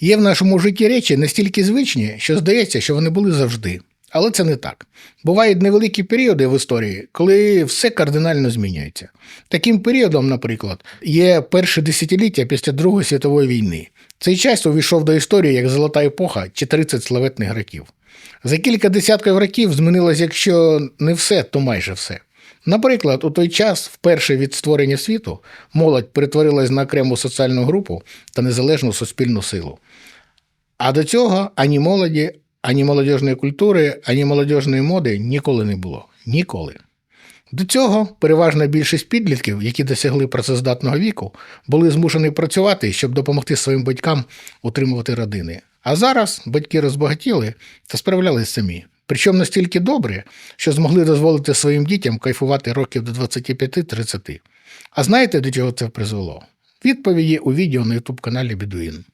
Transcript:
Є в нашому житті речі настільки звичні, що здається, що вони були завжди. Але це не так. Бувають невеликі періоди в історії, коли все кардинально змінюється. Таким періодом, наприклад, є перше десятиліття після Другої світової війни. Цей час увійшов до історії як золота епоха чи 30 славетних років. За кілька десятків років змінилось, якщо не все, то майже все. Наприклад, у той час, вперше від створення світу, молодь перетворилась на окрему соціальну групу та незалежну суспільну силу. А до цього ані молоді, ані молодіжної культури, ані молодіжної моди ніколи не було. Ніколи. До цього переважна більшість підлітків, які досягли працездатного віку, були змушені працювати, щоб допомогти своїм батькам утримувати родини. А зараз батьки розбагатіли та справлялись самі. Причому настільки добре, що змогли дозволити своїм дітям кайфувати років до 25-30. А знаєте, до чого це призвело? Відповіді у відео на ютуб каналі Бідуїн.